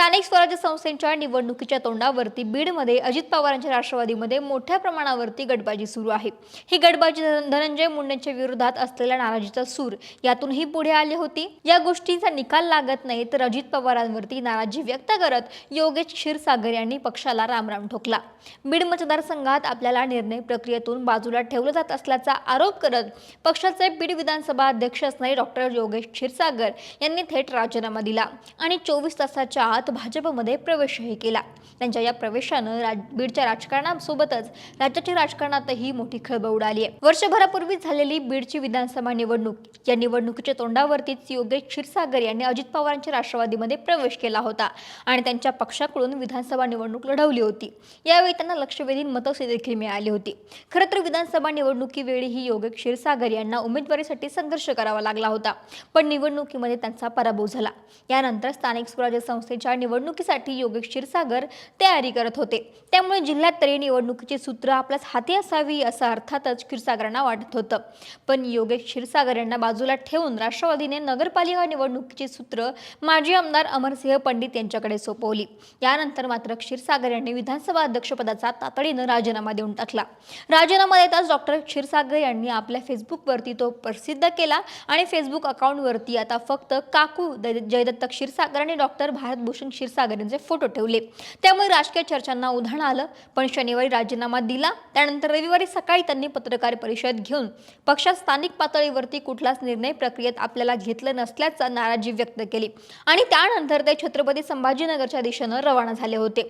स्थानिक स्वराज्य संस्थेच्या निवडणुकीच्या तोंडावरती बीडमध्ये अजित पवारांच्या राष्ट्रवादीमध्ये मोठ्या प्रमाणावरती गटबाजी सुरू आहे. ही गटबाजी धनंजय मुंडेंच्या विरोधात असलेल्या नाराजीचा सूर यातूनही पुढे आली होती. या गोष्टींचा निकाल लागत नाही तर अजित पवारांवरती नाराजी व्यक्त करत योगेश क्षीरसागर यांनी पक्षाला रामराम ठोकला. बीड मतदारसंघात आपल्याला निर्णय प्रक्रियेतून बाजूला ठेवलं जात असल्याचा आरोप करत पक्षाचे बीड विधानसभा अध्यक्ष असणारे डॉक्टर योगेश क्षीरसागर यांनी थेट राजीनामा दिला आणि चोवीस तासाच्या आत भाजपमध्ये प्रवेशही केला. त्यांच्या या प्रवेशानं राज बीडच्या राजकारणासोबतच राज्याच्या राजकारणातही मोठी खळबळ उडाली आहे. वर्षभरापूर्वी झालेली बीडची विधानसभा निवडणूक या निवडणुकीच्या तोंडावरतीच योगेश क्षीरसागर यांनी अजित पवारांच्या राष्ट्रवादीमध्ये प्रवेश केला होता आणि त्यांच्या पक्षाकडून विधानसभा निवडणूक लढवली होती. यावेळी त्यांना लक्षवेधी मतं देखील मिळाली होती. खरं तर विधानसभा निवडणुकीवेळीही योगेश क्षीरसागर यांना उमेदवारीसाठी संघर्ष करावा लागला होता पण निवडणुकीमध्ये त्यांचा पराभव झाला. यानंतर स्थानिक स्वराज्य संस्थेच्या निवडणुकीसाठी योगेश क्षीरसागर तयारी करत होते. त्यामुळे जिल्ह्यात तरी निवडणुकीची सूत्र आपल्याच हाती असावी असं अर्थातच क्षीरसागरांना वाटत होतं. पण योगेश क्षीरसागर यांना बाजूला ठेवून राष्ट्रवादीने नगरपालिका निवडणुकीची सूत्र माजी आमदार अमरसिंह पंडित यांच्याकडे सोपवली. यानंतर मात्र क्षीरसागर यांनी विधानसभा अध्यक्षपदाचा तातडीनं राजीनामा देऊन टाकला. राजीनामा देताच डॉक्टर क्षीरसागर यांनी आपल्या फेसबुकवरती तो प्रसिद्ध केला आणि फेसबुक अकाउंटवरती आता फक्त काकू जयदत्त क्षीरसागर आणि डॉक्टर भारतभूषण क्षीरसागर यांचे फोटो ठेवले. त्यामुळे राजकीय चर्चांना उधाण आलं. पण शनिवारी राजीनामा दिला. त्यानंतर रविवारी सकाळी त्यांनी पत्रकार परिषद घेऊन पक्षात स्थानिक पातळीवरती कुठलाच निर्णय प्रक्रियेत आपल्याला घेतलं नसल्याचा नाराजी व्यक्त केली. आणि त्यानंतर ते छत्रपती संभाजीनगरच्या दिशेनं रवाना झाले होते.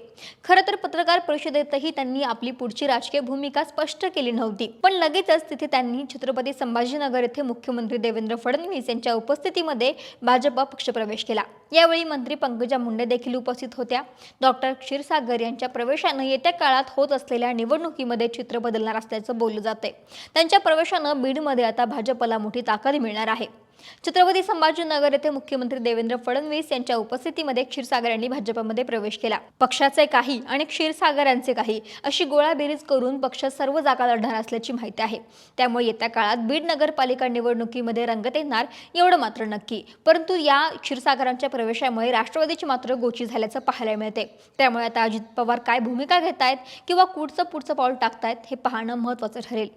खरं तर पत्रकार परिषदेतही त्यांनी आपली पुढची राजकीय भूमिका स्पष्ट केली नव्हती. पण लगेचच तिथे त्यांनी छत्रपती संभाजीनगर येथे मुख्यमंत्री देवेंद्र फडणवीस यांच्या उपस्थितीमध्ये भाजप पक्षप्रवेश केला. यावेळी मंत्री पंकजा मुंडे देखील उपस्थित होत्या. डॉक्टर क्षीरसागर यांच्या प्रवेशानं येत्या काळात होत असलेल्या निवडणुकीमध्ये चित्र बदलणार असल्याचं बोललं जातंय. त्यांच्या प्रवेशानं बीडमध्ये आता भाजपला मोठी ताकद मिळणार आहे. छत्रपती संभाजीनगर येथे मुख्यमंत्री देवेंद्र फडणवीस यांच्या उपस्थितीमध्ये क्षीरसागर यांनी भाजपमध्ये प्रवेश केला. पक्षाचे काही आणि क्षीरसागरांचे काही अशी गोळाबेरीज करून पक्ष सर्व जागा लढणार असल्याची माहिती आहे. त्यामुळे येत्या काळात बीड नगरपालिका निवडणुकीमध्ये रंगत येणार एवढं मात्र नक्की. परंतु या क्षीरसागरांच्या प्रवेशामुळे राष्ट्रवादीची मात्र गोची झाल्याचं पाहायला मिळते. त्यामुळे आता अजित पवार काय भूमिका घेत आहेत किंवा कुठचं पुढचं पाऊल टाकतायत हे पाहणं महत्त्वाचं ठरेल.